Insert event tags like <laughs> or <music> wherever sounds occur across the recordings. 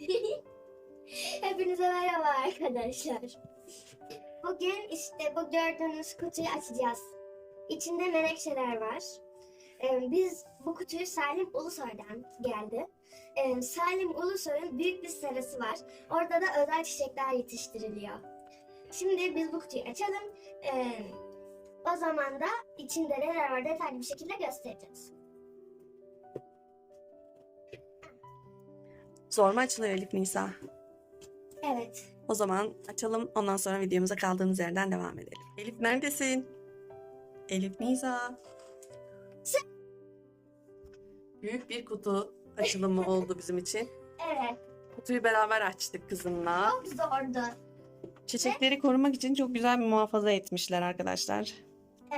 <laughs> Hepinize merhaba arkadaşlar. Bugün işte bu gördüğünüz kutuyu açacağız. İçinde menekşeler var. Ee, biz bu kutuyu Salim Ulusoy'dan geldi. Ee, Salim Ulusoy'un büyük bir serası var. Orada da özel çiçekler yetiştiriliyor. Şimdi biz bu kutuyu açalım. Ee, o zaman da içinde neler var detaylı bir şekilde göstereceğiz. Zor mu açılıyor Elif Nisa? Evet. O zaman açalım ondan sonra videomuza kaldığımız yerden devam edelim. Elif neredesin? Elif Nisa. Büyük bir kutu açılımı <laughs> oldu bizim için. Evet. Kutuyu beraber açtık kızımla. Çok zordu. Çiçekleri korumak için çok güzel bir muhafaza etmişler arkadaşlar.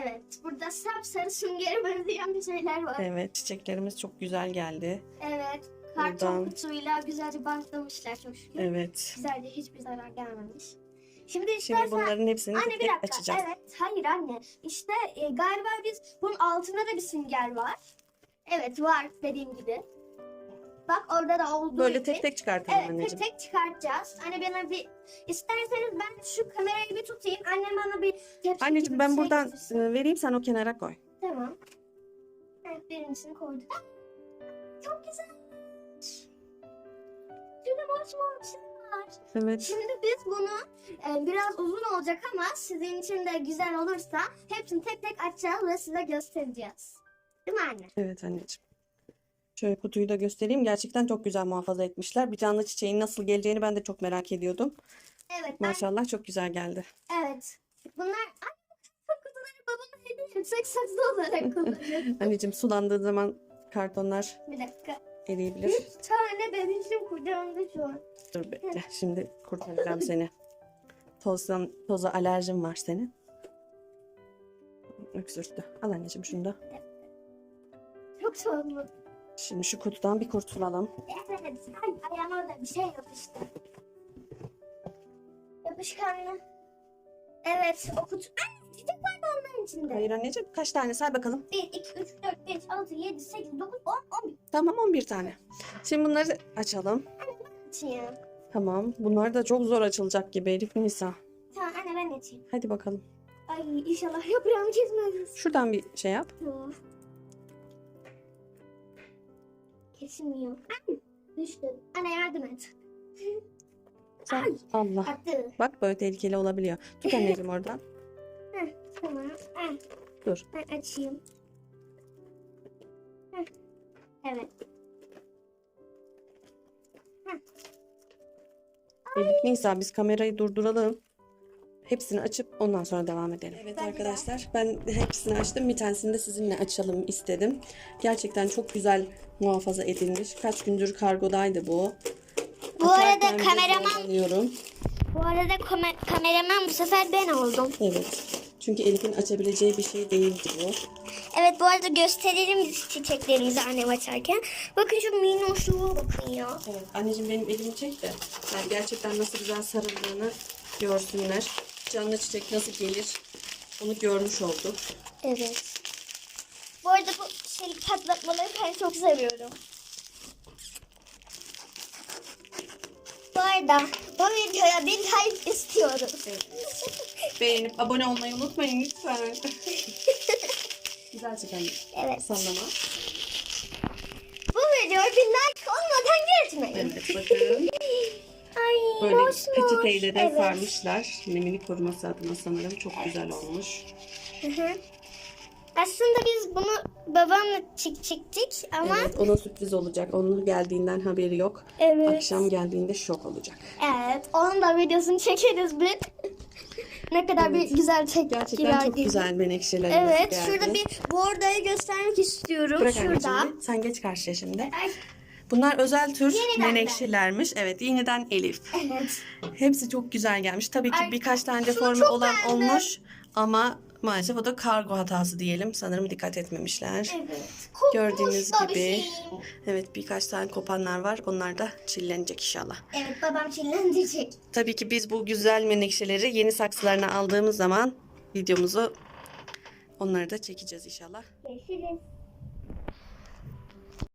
Evet. Burada sapsarı süngeri benzeyen bir şeyler var. Evet çiçeklerimiz çok güzel geldi. Evet. Karton Buradan- kutuyla güzelce bantlamışlar çok şükür. Evet. Güzelce hiçbir zarar gelmemiş. Şimdi Şimdi istersen... bunların hepsini Anne tek bir tek dakika. açacağız. Evet. Hayır anne. İşte e, galiba biz bunun altında da bir sünger var. Evet var dediğim gibi. Bak orada da olduğu Böyle gibi. tek tek çıkartalım Evet anneciğim. tek tek çıkartacağız. Anne bana bir isterseniz ben şu kamerayı bir tutayım. Annem bana bir tepsi Anneciğim gibi ben bir şey buradan getirsin. e, vereyim sen o kenara koy. Tamam. Evet birincisini koyduk. Çok güzel. Bir şey var. Evet. Şimdi biz bunu e, biraz uzun olacak ama sizin için de güzel olursa hepsini tek tek açacağız ve size göstereceğiz. Değil mi anne? Evet anneciğim. Şöyle kutuyu da göstereyim. Gerçekten çok güzel muhafaza etmişler. Bir canlı çiçeğin nasıl geleceğini ben de çok merak ediyordum. Evet. ben- Maşallah çok güzel geldi. evet. Bunlar Ay, kutuları babama hediye etsek saksı olarak <laughs> kullanırım. Anneciğim sulandığı zaman kartonlar bir dakika. Eriyebilir. Bir tane bebişim kucağımda şu an. Dur bekle. Şimdi kurtaracağım seni. Tozdan, toza alerjin var senin. Öksürttü. Al anneciğim şunu da. Çok soğuk. Şimdi şu kutudan bir kurtulalım. Evet. Ay, ayağıma da bir şey yapıştı. Yapışkanlı. Evet. O kutu. Ay, çiçek vardı onların içinde. Hayır anneciğim kaç tane say bakalım. 1, 2, 3, 4, 5, 6, 7, 8, 9, 10, 11. Tamam 11 tane. Şimdi bunları açalım. Açayım. Tamam. Bunlar da çok zor açılacak gibi Elif Nisa. Tamam anne ben açayım. Hadi bakalım. Ay inşallah yaprağımı kesmez. Şuradan bir şey yap. Dur. Kesilmiyor. Ay, düştü. Anne yardım et. Sen- Ay. Allah. Attı. Bak böyle tehlikeli olabiliyor. Tut <laughs> anneciğim oradan. Heh, tamam. Heh, Dur. ben açayım. Heh, Evet. Elif Nisa biz kamerayı durduralım. Hepsini açıp ondan sonra devam edelim. Evet arkadaşlar ben hepsini açtım. Bir tanesini de sizinle açalım istedim. Gerçekten çok güzel muhafaza edilmiş. Kaç gündür kargodaydı bu. Bu arada Açarken bile kameraman bu arada kameraman bu sefer ben oldum. Evet. Çünkü Elif'in açabileceği bir şey değildi bu. Evet bu arada gösterelim biz çiçeklerimizi annem açarken. Bakın şu minnoşluğa bakın ya. Evet anneciğim benim elimi çek de yani gerçekten nasıl güzel sarıldığını görsünler. Canlı çiçek nasıl gelir onu görmüş olduk. Evet. Bu arada bu şey patlatmaları ben çok seviyorum. Bu arada bu videoya bir like istiyoruz. Beğenip abone olmayı unutmayın lütfen. güzel çek anne. Evet. Sallama. Bu videoya bir like olmadan geçmeyin. Evet bakın. Ay Böyle hoş hoş. peçeteyle de Evet. sarmışlar. Nemini koruması adına sanırım çok güzel olmuş. Hı hı. Aslında biz bunu babamla çık çektik ama Evet ona sürpriz olacak. Onun geldiğinden haberi yok. evet. Akşam geldiğinde şok olacak. Evet, onun da videosunu çekeriz bir. Ne kadar Evet. bir güzel tepkiler Gerçekten çok güzel menekşelerimiz Evet, geldi. şurada bir bordayı göstermek istiyorum. Bırak şurada. anneciğim. Sen geç karşıya şimdi. Ay, Bunlar özel tür Yeniden menekşelermiş. Evet yeniden Elif. evet. Hepsi çok güzel gelmiş. Tabii ki Ay, birkaç tane deforme çok olan beğendim. olmuş. Ama maalesef o da kargo hatası diyelim. Sanırım dikkat etmemişler. Evet. Gördüğünüz da bir gibi. şey. Evet birkaç tane kopanlar var. Onlar da çillenecek inşallah. Evet, babam çillendirecek. Tabii ki biz bu güzel menekşeleri yeni saksılarına aldığımız zaman videomuzu onları da çekeceğiz inşallah. Görüşürüz.